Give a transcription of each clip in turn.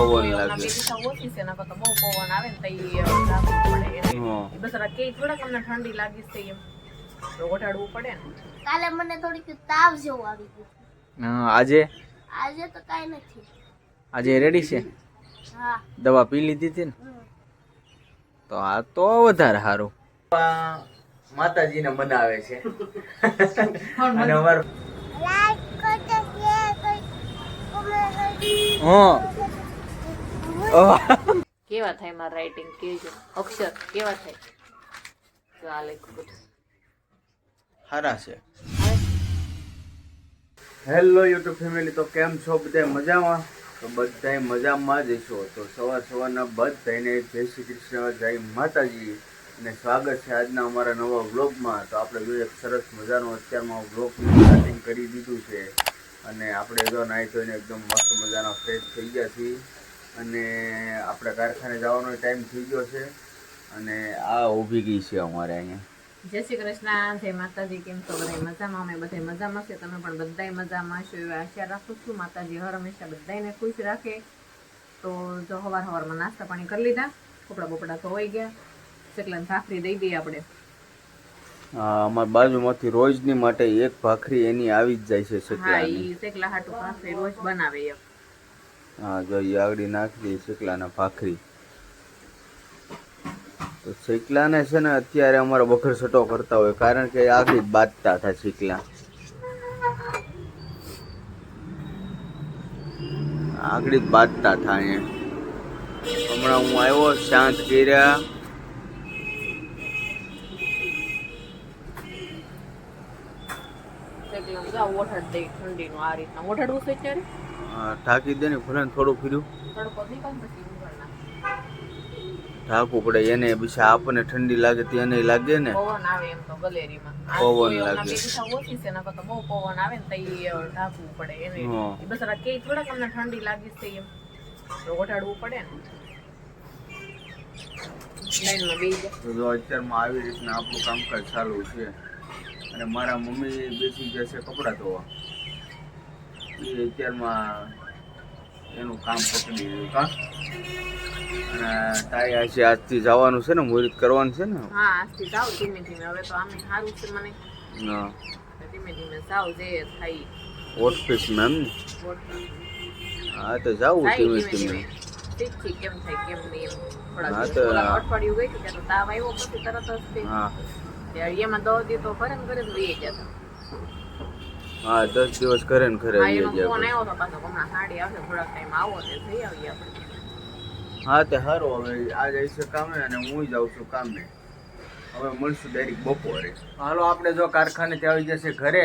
પવન લાગે. ઓછી છે તો બહુ પવન આવે ને તો ઈ રાખવું પડે એને. હા ઈ બિચારા કે થોડાક અમને ઠંડી લાગી છે એમ તો ઓઢાડવું પડે ને કાલે મને થોડીક તાવ જેવું આવી ગયું હા, આજે આજે તો કાઈ નથી આજે રેડી છે હા દવા પી લીધી હતી ને હમ. તો આ તો વધારે સારું માતાજીને મનાવે છે અને અમાર લાઈક કરજો શેર કરજો કોમેન્ટ હા. કેવા થાય મારા રાઇટિંગ કેજો. અક્ષર કેવા થાય? ચાલે ગુડ હારા છે. હેલો યુટ્યુબ ફેમિલી તો કેમ છો? બધા મજામાં? તો બધાય મજામાં જ છો તો સવાર સવારના બધાને જય શ્રી કૃષ્ણ જય માતાજી. અને સ્વાગત છે આજના અમારા નવા વ્લોગમાં. તો આપણે જોઈએ એક સરસ મજાનો અત્યારમાં વ્લોગનું સ્ટાર્ટિંગ કરી દીધું છે. અને આપણે જો નાહી ધોઈને એકદમ મસ્ત મજાના ફ્રેશ થઈ ગયા છીએ. અને આપણે કારખાને જવાનો ટાઈમ થઈ ગયો છે. અને આ ઊભી ગઈ છે અમારે અહીંયા. જય શ્રી કૃષ્ણ જય માતાજી કેમ છો? બધા મજામાં? અમે બધા મજામાં છે તમે પણ બધાય મજામાં છો એવી આશા રાખું છું. માતાજી હર હંમેશા બધાને ખુશ રાખે. તો જો હવાર હવારમાં નાસ્તા પાણી કરી લીધા. કપડા બપડા ધોવાઈ ગયા. ચકલાને ભાખરી દઈ દઈએ આપણે. અમારા બાજુમાંથી રોજની માટે એક ભાખરી એની આવી જ જાય છે હા એ ચકલા હાટુ ભાખરી રોજ બનાવે એમ હા જોઈએ આગળ નાખી દે શેકલાના ભાખરી. તો શેકલાને છે ને અત્યારે અમારે બખર છટો કરતા હોય, કારણ કે આગળ બાજતા હતા શેકલા. આગળ બાજતા હતા અહીંયા. હમણાં હું આવ્યો, શાંત કર્યા. ઓઠાડ દઈ આ રીતના. ઓઠાડવું છે અત્યારે? ઢાંકી દે ને ભલે થોડું ફીર્યું. ઢાંકવું પડે એને પછી આપણને ઠંડી લાગે તેને લાગે ને પવન આવે એમ તો ગલેરીમાં પવન લાગે. ઓછી છે નકર તો બહુ પવન આવે ને તો ઢાંકવું પડે એને. કે થોડાક અમને ઠંડી લાગી છે એમ તો ઓઢાડવું પડે ને જા. અત્યારમાં આવી રીતના આપણું કામકાજ ચાલુ છે અને મારા મમ્મી બેસી જશે કપડાં ધોવા એ અત્યારમાં એનું કામ પકડી રહ્યું કા અને તાઈ આજે આજથી જવાનું છે ને મુહૂર્ત કરવાનું છે ને? હા આજથી જાવ ધીમે ધીમે. હવે તો આમે સારું છે મને. હા. ધીમે ધીમે જાવ જે થાય. ઓફિસમાં એમ ને? હા તો જાવું ધીમે ધીમે કેમ થાય કેમ નહીં થોડા અઠવાડિયું ગઈ હતી ત્યારે તાવ આવ્યો પછી તરત જ એમાં દવા દી તો ફરે ઘરે જતા હા દસ દિવસ ઘરે ને ઘરે આવી રહી ફોન આવ્યો તો પાછો હમણાં સાડી આવશે થોડાક ટાઈમ આવો તે જઈ આવીએ આપણે. હા તે સારું હવે આ આવીશું છે કામે અને હું જાઉં છું કામે. હવે મળશું ડાયરેક્ટ બપોરે. હાલો આપણે જો કારખાને આવી જશે ઘરે.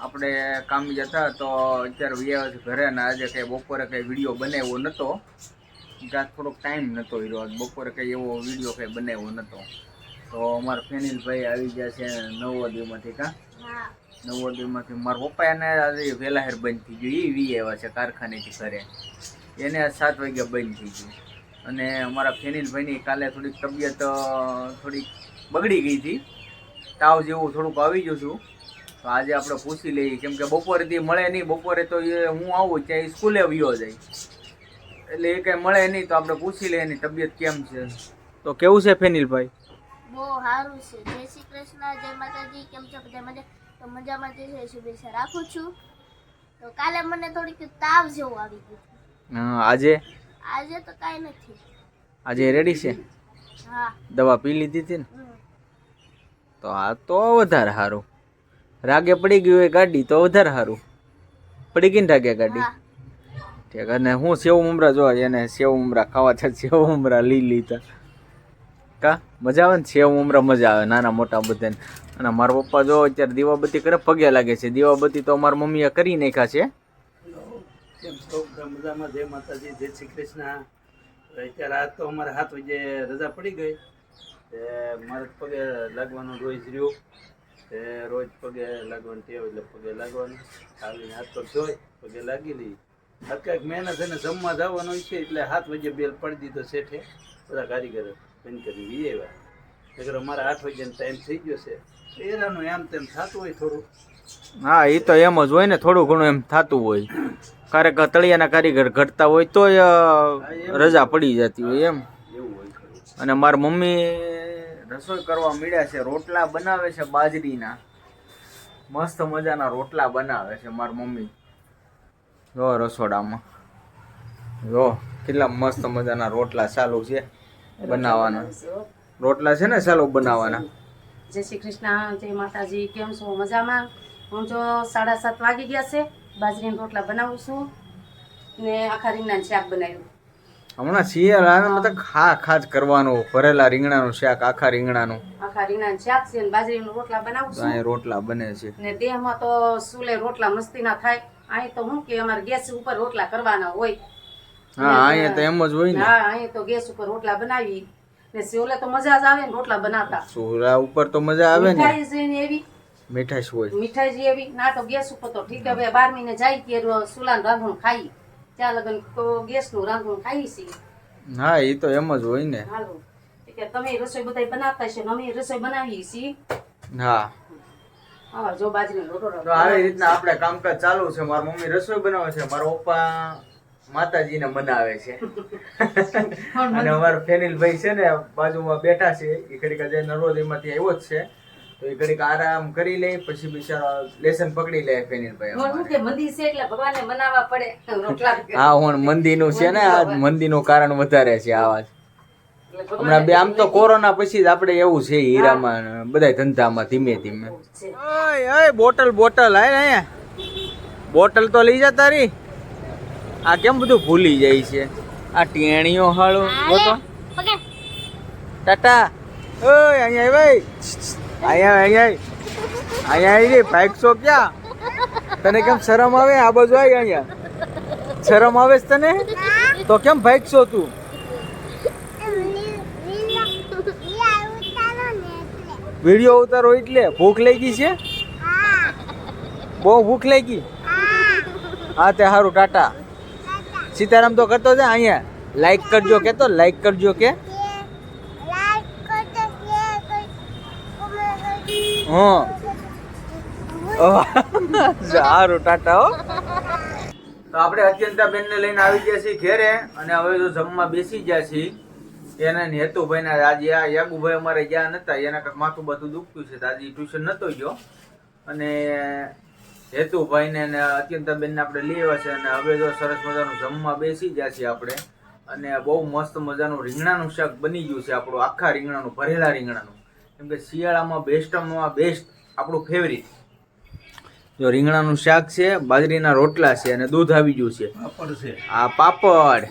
આપણે કામ જતા તો અત્યારે વ્યાવ છે ઘરે અને આજે કંઈ બપોરે કંઈ વીડિયો બનાવ્યો નહોતો ત્યાં થોડોક ટાઈમ નહોતો એ બપોરે કંઈ એવો વીડિયો કંઈ બનાવ્યો નહોતો તો અમારા ફેનિલભાઈ આવી ગયા છે નવોદયમાંથી કાં? હા. નવોદયમાંથી. મારા પપ્પા એને આજે વહેલા હેર બંધ થઈ ગયું. એ વી આવ્યા છે કારખાનેથી ઘરે. એને સાત વાગ્યા બંધ થઈ ગયું. અને અમારા ફેનિલભાઈની કાલે થોડીક તબિયત થોડીક બગડી ગઈ હતી. તાવ જેવું થોડુંક આવી ગયું છું તો આજે આપણે પૂછી લઈએ. કેમ કે બપોરેથી મળે નહીં. બપોરે તો એ હું આવું ત્યાં સ્કૂલે વયો જાય. એટલે એ કંઈ મળે નહીં તો આપણે પૂછી લઈએ એની તબિયત કેમ છે. તો કેવું છે ફેનિલભાઈ? બહુ સારું છે. જય શ્રી કૃષ્ણ. જય માતાજી. કેમ છો? બધા મજા તો મજામાં જે છે શુભેચ્છા રાખું છું. તો કાલે મને થોડીક તાવ જેવું આવી ગયું. આજે? આજે તો કાંઈ નથી. આજે રેડી છે? હા. દવા પી લીધી હતી ને? તો આ તો વધારે સારું. રાગે પડી ગયું હોય ગાડી તો વધારે સારું. પડી ગઈ ને રાગે ગાડી? ઠીક અને હું સેવ ઉમરા જો એને સેવ ઉમરા ખાવા છે સેવ ઉમરા લઈ લીધા કા? મજા આવે ને? સેવ મમરા મજા આવે, નાના મોટા બધાને. અને મારા પપ્પા જો અત્યારે દીવાબત્તી કરે, પગે લાગે છે. દીવાબત્તી તો મારા મમ્મીએ કરી નાખ્યા છે. મજામાં? જય માતાજી, જય શ્રી કૃષ્ણ. અત્યારે આ તો અમારે હાથ વાગે રજા પડી ગઈ. મારે પગે લાગવાનું રોજ રહ્યું. તે રોજ પગે લાગવાનું ટેવ એટલે પગે લાગવાનું. આવીને હાથ પગ જોઈ પગે લાગી લઈ. હાથ કાંઈક મહેનત એને જમવા જવાનું છે એટલે હાથ વાગે બેલ પડી દીધો શેઠે. બધા કારીગર. બંધ કરી વી આવ્યા. નકર અમારે આઠ વાગ્યાનો ટાઈમ થઈ ગયો છે. એરાનું એમ તેમ થતું હોય થોડું. હા એ તો એમ જ હોય ને થોડું ઘણું એમ થતું હોય. ક્યારેક તળિયાના કારીગર ઘટતા હોય તોય રજા પડી જતી હોય એમ. એવું હોય અને મારા મમ્મી રસોઈ કરવા મળ્યા છે રોટલા બનાવે છે બાજરીના. મસ્ત મજાના રોટલા બનાવે છે મારી મમ્મી. જો રસોડામાં. જો કેટલા મસ્ત મજાના રોટલા ચાલુ છે. બનાવવાના. રોટલા છે ને ચાલો બનાવવાના. જય શ્રી કૃષ્ણ જય માતાજી કેમ છો? મજામાં? હું જો સાડા સાત વાગી ગયા છે બાજરીના રોટલા બનાવું છું ને આખા રીંગણાનું શાક બનાવ્યું. હમણાં શિયાળ આવે ને ખા ખાજ કરવાનો ભરેલા રીંગણાનું શાક આખા રીંગણાનું. આખા રીંગણાનું શાક છે ને બાજરીના રોટલા બનાવું છું. રોટલા બને છે. ને દેહમાં તો સુલે રોટલા મસ્તી ના થાય. અહીં તો હું કે અમારે ગેસ ઉપર રોટલા કરવાના હોય. હા અહીંયા તો એમ જ હોય ને. હા અહીં તો ગેસ ઉપર રોટલા બનાવી. ને સોલે તો મજા જ આવે ને રોટલા બનાવતા. સુરા ઉપર તો મજા આવે ને. મીઠાઈ જોઈને એવી? મીઠાશ હોય? મીઠાઈ જે એવી? ના તો ગેસ ઉપર તો ઠીક હવે બાર મહિને જાય કે સુલાન રાંધણું ખાઈ. ત્યાં લગન ગેસનું રાંધણ ખાઈ છે. હા એ તો એમ જ હોય ને. હાલો. કે તમે રસોઈ બધા બનાવતા છે અમે રસોઈ બનાવીએ છીએ. હા. હા જો બાજરી રોટલો તો આવી રીતના આપણે કામકાજ ચાલુ છે. મારા મમ્મી રસોઈ બનાવે છે. મારા પપ્પા માતાજીને મનાવે છે. અને અમારા ફેનિલભાઈ છે ને બાજુમાં બેઠા છે. એ ઘડીક જે નર્મદેમાંથી આવ્યો જ છે. તો એ ઘડીક આરામ કરી લે પછી બિચારો લેસન પકડી લે ફેનિલભાઈ હું મંદિર છે એટલે ભગવાનને મનાવા પડે. હા હું મંદીનું છે ને આ મંદિરનું કારણ વધારે છે આવાજ એટલે હમણાં બે આમ તો કોરોના પછી જ આપણે એવું છે હીરામાં બધા ધંધામાં ધીમે ધીમે. બોટલ બોટલ બોટલ તો લઈ જા તારી. આ કેમ બધું ભૂલી જાય છે? આ ટેણીઓ હાળો. ગોતો ટાટા. ઓય અહીંયા ભાઈ. અહીંયા અહીંયા અહીંયા આવી રે શો ક્યાં? તને કેમ શરમ આવે? આ બાજુ આવી અહીંયા. શરમ આવે છે તને? તો કેમ ભાગશો તું? વીડિયો ઉતારો એટલે? ભૂખ લાગી છે? બહુ ભૂખ લાગી? હા. તે સારું ટાટા. સીતારામ તો કરતો છે અહીંયા. લાઈક કરજો કે તો લાઈક કરજો કે. હા. સારું ટાટા હો. તો આપણે અત્યંતા બેનને લઈને આવી ગયા છીએ ઘેરે અને હવે તો જમવા બેસી ગયા છીએ. એને ને હેતુભાઈ ના આજે આ યાગુભાઈ અમારે ગયા નતા એના કાંઈક માથું બધું દુખતું છે આજે ટ્યુશન નતો ગયો. અને હેતુભાઈ ને અને અત્યંતાબેન ને આપણે લઈ આવ્યા છે અને હવે જો સરસ મજાનું જમવા બેસી ગયા છીએ આપણે. અને બહુ મસ્ત મજાનું રીંગણાનું શાક બની ગયું છે આપણું આખા રીંગણાનું ભરેલા રીંગણાનું. કેમ કે શિયાળામાં બેસ્ટમાં બેસ્ટ આપણું ફેવરિટ જો રીંગણાનું શાક છે બાજરીના રોટલા છે અને દૂધ આવી ગયું છે. પાપડ છે. આ પાપડ.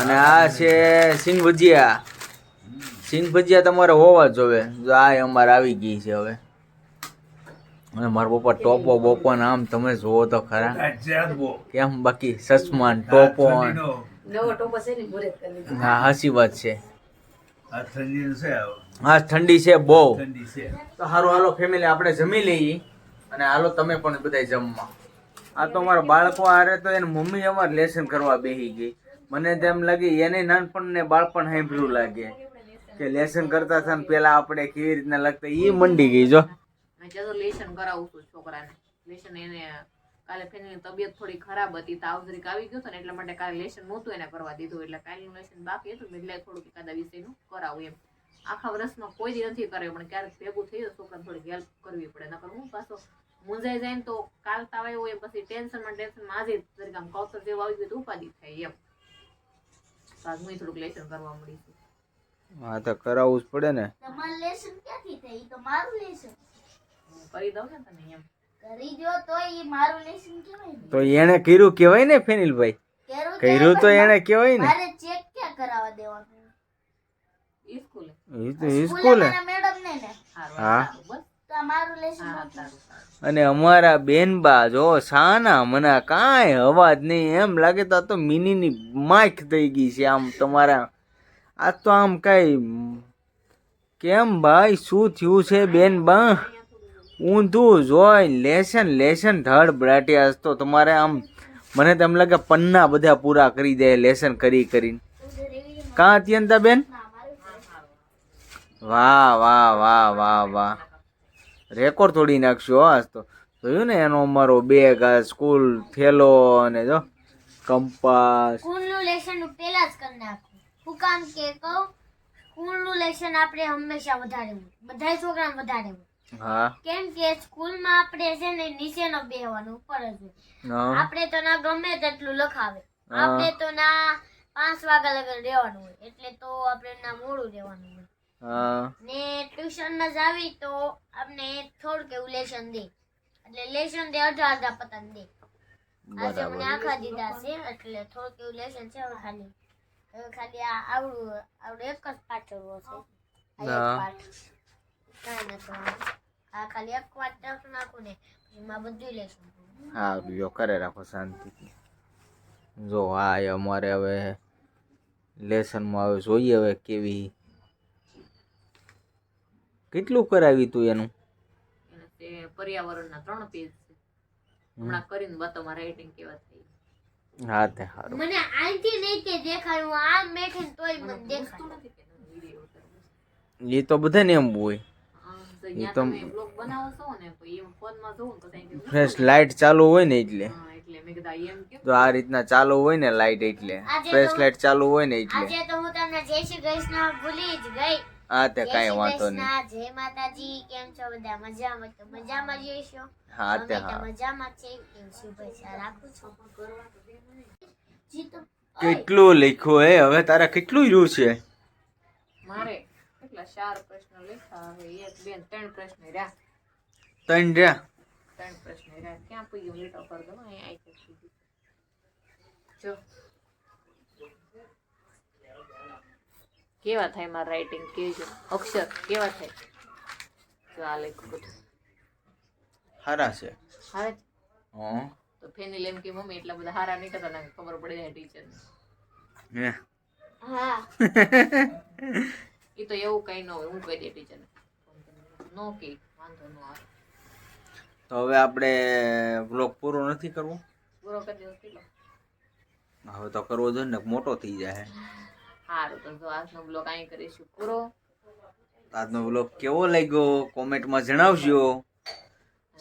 અને આ છે સિંગ ભજીયા સિંગ ભજીયા તમારે હોવા જ જોવે. જો આ અમારે આવી ગઈ છે હવે. અને મારા પપ્પા ટોપો બોપો આમ તમે જોવો તો ખરા. કેમ બાકી સસમાન ટોપો. હા હાસી વાત છે. હા ઠંડી છે બહુ. ઠંડી છે. તો હારું હાલો ફેમિલી આપણે જમી લઈએ. અને હાલો તમે પણ બધાય જમવા. આ તો અમારા બાળકો હારે તો એને મમ્મી અમારે લેસન કરવા બેસી ગઈ. મને તેમ લાગે એને નાનપણ ને બાળપણ સાંભળ્યું લાગે. કે લેસન કરતા હતા ને પેલા આપણે કેવી રીતના લાગતા એ મંડી ગઈ જો. આજે તો લેશન કરાવું છું છોકરાને. લેશન એને કાલે ફેની તબિયત થોડી ખરાબ હતી તાવ જરીક આવી ગયો હતો ને એટલા માટે કાલે લેશન નહોતું એને કરવા દીધું. એટલે કાલનું લેશન બાકી હતું એટલે થોડુંક એકાદા વિષયનું કરાવું એમ. આખા વર્ષમાં કોઈ દી નથી કર્યો પણ ક્યારેક ભેગું થઈ જાય છોકરાને થોડીક હેલ્પ કરવી પડે. નકર હું પાછો મૂંઝાઈ જાય ને તો કાલ તાવ આવ્યો હોય પછી ટેન્શનમાં ટેન્શનમાં આજે જરીક આમ કૌતર જેવું આવી ગયું તો ઉપાધિ થાય એમ. તો આજ હું થોડુંક લેશન કરવા મળી છું. હા તો કરાવવું જ પડે ને. તમારું લેશન ક્યાંથી થાય? તો મારું લેસન હું કરી દઉં ને તને એમ. કરી જો તો ઈ મારું લેસન કહેવાય તો એને કર્યું કેવાય ને ફેનિલભાઈ? કર્યું કર્યું તો એને કેવાય ને. મારે ચેક ક્યાં કરાવવા દેવાનું? ઈ સ્કૂલે. એ તો સ્કૂલે સ્કૂલે. મેડમ ને. ને હા. સારું બસ. તો આ મારું લેસન હા નથી. સારું સારું. અને અમારા બેનબા જો સાના મને કાંઈ અવાજ નહીં. એમ લાગે તો આ તો મિનીની માઇક થઈ ગઈ છે આમ તમારા. આ તો આમ કાંઈ કેમ ભાઈ? શું થયું છે બેન બા ઊંધું જોઈ લેસન લેસન ધડ બ્રાટિયા તો તમારે આમ, મને તો એમ લાગે પન્ના બધા પૂરા કરી દે લેસન કરી કરીને. કાં અત્યંતા બેન વાહ વાહ વાહ વાહ વાહ. રેકોર્ડ તોડી નાખશો આજ તો. જોયું ને એનો અમારો બેગ આ સ્કૂલ થેલો અને જો, કંપાસ. સ્કૂલનું લેસન પહેલા જ કરી નાખું. હું કામ કે કહું, સ્કૂલનું લેશન આપણે હંમેશા વધારે હોય. બધા છોકરાને વધારે હા. કેમ કે સ્કૂલમાં આપણે છે ને નીચે ન બેહવાનું ઉપર જ આપણે તો ના ગમે તેટલું લખાવે. આપણે તો ના પાંચ વાગ્યા લગન રહેવાનું હોય એટલે તો આપણે ના મોડું રહેવાનું હોય. ને ટ્યુશનમાં જાવી તો આપણે થોડુંક એવું લેશન દે. એટલે લેશન દે અડધા અડધા પતંગ દે. આજે મને આખા દીધા છે એટલે થોડુંક એવું લેશન છે હવે ખાલી હવે ખાલી આ આવડું આવડું એક જ પાઠ છે. આ એક પાઠ. કાંઈ નથી આ ખાલી એક પાઠ લખી નાખું ને એમાં બધું લેસન હા જો કરે રાખો શાંતિથી. જો હા એ અમારે હવે લેસનમાં હવે જોઈએ હવે કેવી કેટલું કરાવી તું એનું? તે પર્યાવરણના ત્રણ પેજ છે. હમણાં કરીને બતાવમાં રાઇટિંગ કેવા થઈ. હા તે સારું મને આઈથી નહીં કે દેખાય આમ મેખીને તોય મને દેખાય એ તો બધાને એમ હોય. એ તો- બનાવો છો ને તો એમ ફોનમાં જોઉં તો ત્યાં ફ્રેશ લાઇટ ચાલુ હોય ને એટલે. એટલે મેં કીધું આ એમ કેમ? તો આ રીતના ચાલુ હોય ને લાઇટ એટલે. ફ્રેશ લાઇટ ચાલુ હોય ને એટલે. આજે તો હું તમને જય શ્રી કૃષ્ણ ભૂલી જ ગઈ. હા તે કાંઈ વાંધો નહીં. જય માતાજી કેમ છો બધા મજામાં? તો મજામાં જઈશો હા તે હા. મજામાં છે. એવું શુભેચ્છા રાખું છું. જી તો કેટલું લખ્યું હે? હવે તારા કેટલું રહ્યું છે? મારે કેટલા ચાર પ્રશ્ન લખ્યા હવે. એક બે ત્રણ પ્રશ્ન રહ્યા ત્રણ રહ્યા. ત્રણ પ્રશ્ન રહ્યા. ક્યાં પૂગ્યું લીટો કર દો અહીંયા આવી જશે. જો. કેવા થાય મારા રાઇટિંગ કેજો. અક્ષર કેવા થાય? જો આ લખું બધું. સારા છે. હારે. હા. તો ફેનિલ એમ કે મમ્મી એટલા બધા હારા નીકળતા ને ખબર પડી જાય ટીચર હે. હા. એ તો એવું કઈ ન હોય. હું કહી દે ટીચર નો કે. વાંધો ન આવે. તો હવે આપણે વ્લોગ પૂરો નથી કરવો? હવે તો કરવો જોઈએ ને મોટો થઈ જાય સારું તો જો આજનો વ્લોગ અહીં કરીશું. પૂરો. આજનો બ્લોગ કેવો લાગ્યો? કોમેન્ટમાં જણાવજો.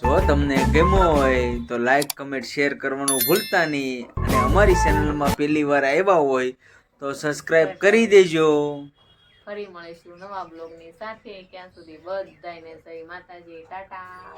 જો તમને ગમ્યો હોય તો લાઈક કમેન્ટ શેર કરવાનું ભૂલતા નહીં. અને અમારી ચેનલમાં પહેલી વાર આવ્યા હોય તો સબસ્ક્રાઈબ કરી દેજો. ફરી મળીશું નવા બ્લોગની સાથે. ક્યાં સુધી બધાને સહી માતાજી. ટાટા.